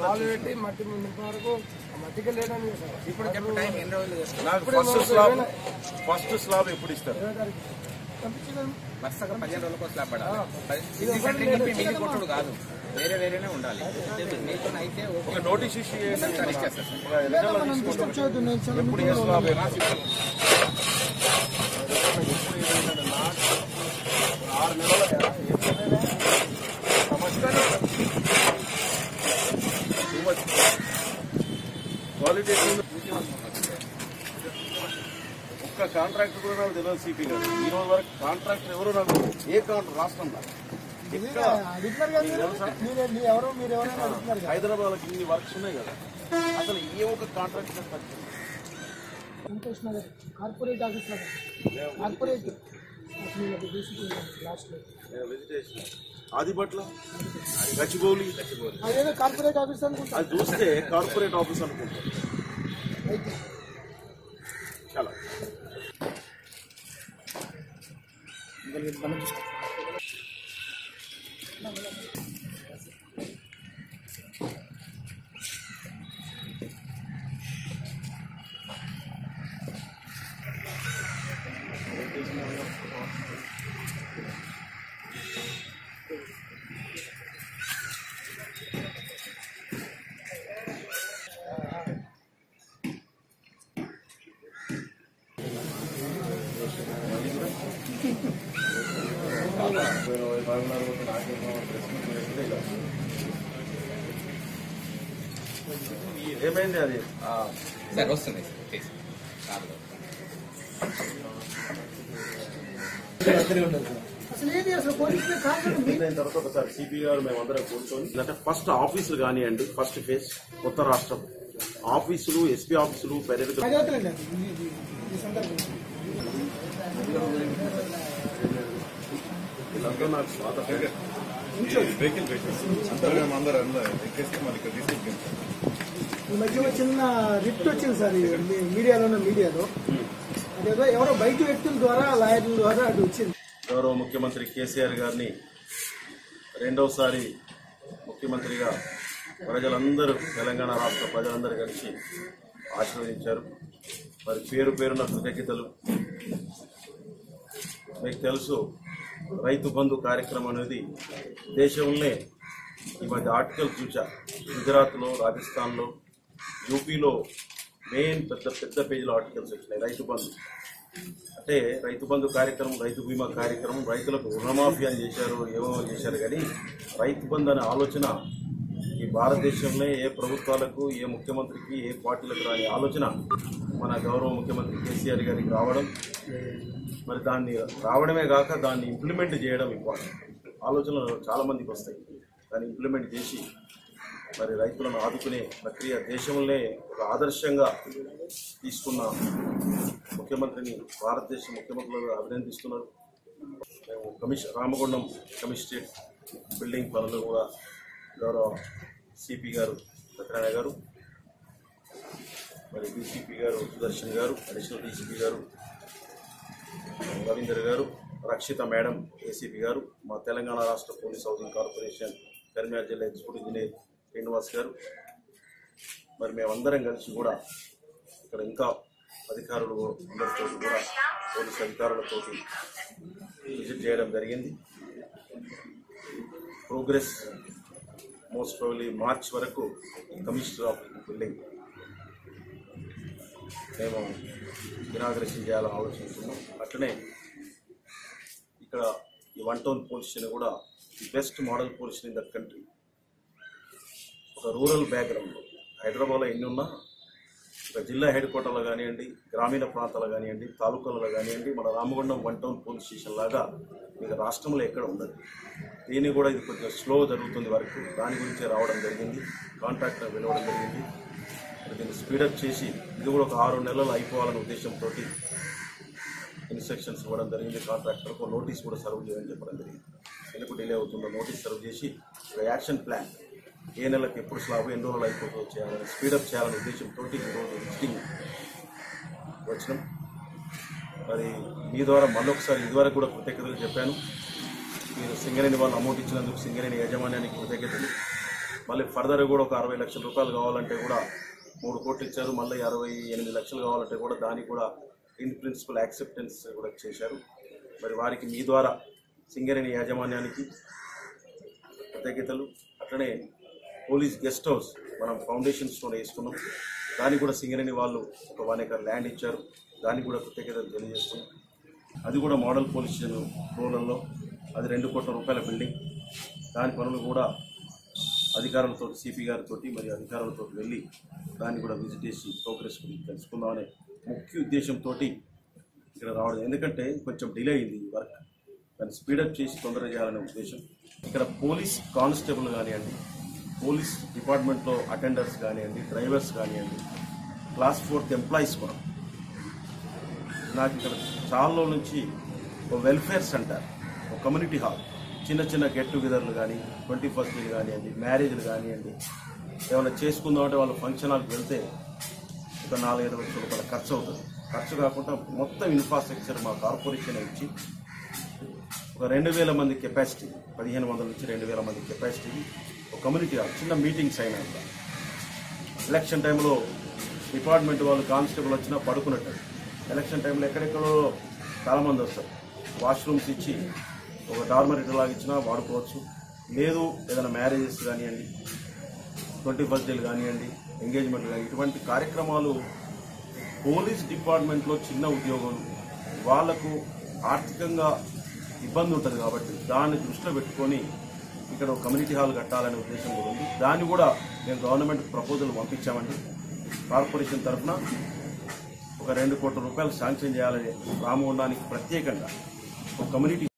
వాళ్ళు పెట్టి మట్టి వరకు మట్టికి లేదని ఇప్పుడు నాకు ఫస్ట్ స్లాబ్ ఫస్ట్ స్లాబ్ ఎప్పుడు ఇస్తారు? వరుసగా పదిహేను రోజులకు స్లాబ్ పడాలి. కాదు. వేరే వేరేనే ఉండాలి. అయితే ఓకే. ఒక నోటీస్ ఇష్యూ ఎప్పుడు ఆరు నెలల క్వాలిటీ ఒక్క కాంట్రాక్టర్ కూడా నాకు తెలియదు సిపి గారు. ఈ రోజు వరకు కాంట్రాక్టర్ ఎవరు నాకు ఏ కాంట్రాక్టర్ రాష్ట్రంలో హైదరాబాద్ ఇన్ని వర్క్స్ ఉన్నాయి కదా. అసలు ఏ ఒక్క కాంట్రాక్టర్ పట్టింది Santosh Nagar corporate office Nagar corporate vegetation Adipatla Gachibowli అదేదో కార్పొరేట్ ఆఫీస్ అనుకుంటా. అది చూస్తే కార్పొరేట్ ఆఫీస్ అనుకుంటాం. చాలా. ఏమైంది అది? సార్ వస్తుంది. తర్వాత ఒకసారి సిపి గారు మేమందరం కూర్చొని అంటే ఫస్ట్ ఆఫీసులు కానివ్వండి ఫస్ట్ ఫేజ్ కొత్త రాష్ట్రం. ఆఫీసులు ఎస్పీ ఆఫీసులు పర్యటక నాకు వెహికల్ మేము అందరూ అందరూ ఎక్కేస్తే మళ్ళీ ఇక్కడ తీసుకెళ్తాం ఈ మధ్య చిన్న రిట్ వచ్చింది సార్ మీడియాలోనే మీడియాలో. అదేదో ఎవరో బయట వ్యక్తుల ద్వారా లాయర్ల ద్వారా అది వచ్చింది. గౌరవ ముఖ్యమంత్రి కేసీఆర్ గారిని రెండవసారి ముఖ్యమంత్రిగా ప్రజలందరూ తెలంగాణ రాష్ట్ర ప్రజలందరూ కలిసి ఆశీర్వదించారు. మరి పేరు పేరున కృతజ్ఞతలు. మీకు తెలుసు రైతు బంధు కార్యక్రమం అనేది దేశంలోనే ఈ మధ్య ఆర్టికల్ చూచా గుజరాత్లో రాజస్థాన్లో యూపీలో మెయిన్ పెద్ద పెద్ద పేజీలో ఆర్టికల్స్ వచ్చినాయి రైతు బంధు. అంటే రైతు బంధు కార్యక్రమం రైతు బీమా కార్యక్రమం రైతులకు రుణమాఫీ అని చేశారు ఏమో చేశారు. కానీ రైతు బంధు అనే ఆలోచన ఈ భారతదేశంలో ఏ ప్రభుత్వాలకు ఏ ముఖ్యమంత్రికి ఏ పార్టీలకు రాని ఆలోచన మన గౌరవ ముఖ్యమంత్రి కేసీఆర్ గారికి రావడం. మరి దాన్ని రావడమే కాక దాన్ని ఇంప్లిమెంట్ చేయడం ఇంపార్టెంట్ ఆలోచనలు చాలామందికి వస్తాయి. దాన్ని ఇంప్లిమెంట్ చేసి మరి రైతులను ఆదుకునే ప్రక్రియ దేశంలోనే ఒక ఆదర్శంగా తీసుకున్న ముఖ్యమంత్రిని భారతదేశ ముఖ్యమంత్రులు అభినందిస్తున్నారు. మేము కమిషన్ రామగుండం కమిషనరేట్ బిల్డింగ్ పనులు కూడా గౌరవ సిపి గారు సత్యనారాయణ గారు మరి డీసీపీ గారు సుదర్శన్ గారు అడిషనల్ డీసీపీ గారు రవీందర్ గారు రక్షిత మేడం ఏసీపీ గారు మా తెలంగాణ రాష్ట్ర పోలీస్ హౌసింగ్ కార్పొరేషన్ కరీంనగర్ జిల్లా ఎగ్జిక్యూటివ్ ఇంజనీర్ శ్రీనివాస్ గారు. మరి మేమందరం కలిసి కూడా ఇక్కడ ఇంకా అధికారులు అందరితో కూడా పోలీస్ అధికారులతో విజిట్ చేయడం జరిగింది. ప్రోగ్రెస్ మోస్ట్ ప్రాబ్లీ మార్చ్ వరకు కమిషనర్ ఆఫ్ బిల్డింగ్ మేము ఇనాగ్రేషన్ చేయాలని ఆలోచిస్తున్నాం. అట్లనే ఇక్కడ ఈ వన్ టౌన్ పోలీస్ స్టేషన్ కూడా the best model police in that country. ఒక రూరల్ బ్యాక్గ్రౌండ్. హైదరాబాద్లో ఎన్ని ఉన్నా ఒక జిల్లా హెడ్ క్వార్టర్లో కానివ్వండి గ్రామీణ ప్రాంతాలు కానివ్వండి తాలూకాలలో కానివ్వండి మన Ramagundam one town police station లాగా ఇక రాష్ట్రంలో ఎక్కడ ఉండదు. దీన్ని కూడా ఇది కొంచెం స్లో జరుగుతుంది వరకు. దాని గురించి రావడం జరిగింది. కాంట్రాక్టర్ వెళ్ళడం జరిగింది. దీన్ని స్పీడప్ చేసి ఇది కూడా ఒక ఆరు నెలలు అయిపోవాలనే ఉద్దేశంతో ఇన్స్ట్రక్షన్స్ ఇవ్వడం జరిగింది. కాంట్రాక్టర్కు నోటీస్ కూడా సర్వ్ చేయని చెప్పడం జరిగింది. ఎందుకు డిలే అవుతుందో నోటీస్ సర్వ్ చేసి ఒక యాక్షన్ ప్లాన్ ఏ నెలకు ఎప్పుడు స్లాబ్ ఎన్ని రోజులు అయిపోతుందో చేయాలని స్పీడప్ చేయాలనే ఉద్దేశంతో ఈరోజు విజిటింగ్ వచ్చినాం. మరి మీ ద్వారా మళ్ళొకసారి ఇదివరకు కూడా కృతజ్ఞతలు చెప్పాను. మీరు సింగరేణి వాళ్ళు అమౌంట్ ఇచ్చినందుకు సింగరేణి యాజమాన్యానికి కృతజ్ఞతలు. మళ్ళీ ఫర్దర్ కూడా ఒక అరవై లక్షల రూపాయలు కావాలంటే కూడా మూడు కోట్లు ఇచ్చారు. మళ్ళీ అరవై ఎనిమిది లక్షలు కావాలంటే కూడా దానికి కూడా ఇన్ ప్రిన్సిపల్ యాక్సెప్టెన్స్ కూడా చేశారు. మరి వారికి మీ ద్వారా సింగరేణి యాజమాన్యానికి కృతజ్ఞతలు. అట్లనే పోలీస్ గెస్ట్ హౌస్ మనం ఫౌండేషన్ వేసుకున్నాం. దానికి కూడా సింగరేణి వాళ్ళు ఒక వన్ ఎకర్ ల్యాండ్ ఇచ్చారు. దానికి కూడా ప్రత్యేకత తెలియజేస్తాం అది కూడా మోడల్ పోలీస్ స్టేషన్ రోడ్లలో అది రెండు కోట్ల రూపాయల బిల్డింగ్. దాని పనులు కూడా అధికారులతో సిపి గారితో మరి అధికారులతో వెళ్ళి దాన్ని కూడా విజిట్ చేసి ప్రోగ్రెస్ గురించి తెలుసుకుందామనే ముఖ్య ఉద్దేశంతో ఇక్కడ రావడం ఎందుకంటే కొంచెం డిలే అయింది ఈ వర్క్. దాన్ని స్పీడప్ చేసి తొందరగా చేయాలనే ఉద్దేశం. ఇక్కడ పోలీస్ కానిస్టేబుల్ కానివ్వండి పోలీస్ డిపార్ట్మెంట్లో అటెండర్స్ కానివ్వండి డ్రైవర్స్ కానివ్వండి క్లాస్ ఫోర్త్ ఎంప్లాయీస్ కూడా నాకు ఇక్కడ చాలా నుంచి ఒక వెల్ఫేర్ సెంటర్ ఒక కమ్యూనిటీ హాల్ చిన్న చిన్న గెట్ టుగెదర్లు కానీ ట్వంటీ ఫస్ట్లు కానివ్వండి మ్యారేజ్లు కానివ్వండి ఏమైనా చేసుకుందామంటే వాళ్ళు ఫంక్షన్ హాల్కి వెళ్తే ఒక నాలుగైదు లక్షల రూపాయల ఖర్చు అవుతుంది. ఖర్చు కాకుండా మొత్తం ఇన్ఫ్రాస్ట్రక్చర్ మా కార్పొరేషన్ ఇచ్చి ఒక రెండు వేల మంది కెపాసిటీ పదిహేను వందల నుంచి రెండు వేల మంది కెపాసిటీ ఒక కమ్యూనిటీ హాల్ చిన్న మీటింగ్స్ అయినా ఎలక్షన్ టైంలో డిపార్ట్మెంట్ వాళ్ళు కానిస్టేబుల్ వచ్చినా పడుకున్నట్టు ఎలక్షన్ టైంలో ఎక్కడెక్కడో చాలామంది వస్తారు. వాష్రూమ్స్ ఇచ్చి ఒక డార్మరేటర్ లాగా ఇచ్చినా వాడుకోవచ్చు. లేదు ఏదైనా మ్యారేజెస్ కానివ్వండి ట్వంటీ ఫస్ట్ డేలు కానివ్వండి ఎంగేజ్మెంట్ కానీ ఇటువంటి కార్యక్రమాలు పోలీస్ డిపార్ట్మెంట్లో చిన్న ఉద్యోగం. వాళ్ళకు ఆర్థికంగా ఇబ్బంది ఉంటుంది కాబట్టి దాన్ని దృష్టిలో పెట్టుకొని ఇక్కడ ఒక కమ్యూనిటీ హాల్ కట్టాలనే ఉద్దేశం కూడా ఉంది. దాన్ని కూడా మేము గవర్నమెంట్ ప్రపోజల్ పంపించామండి. కార్పొరేషన్ తరఫున ఒక రెండు కోట్ల రూపాయలు శాంక్షన్ చేయాలని రామగుండానికి ప్రత్యేకంగా ఒక కమ్యూనిటీ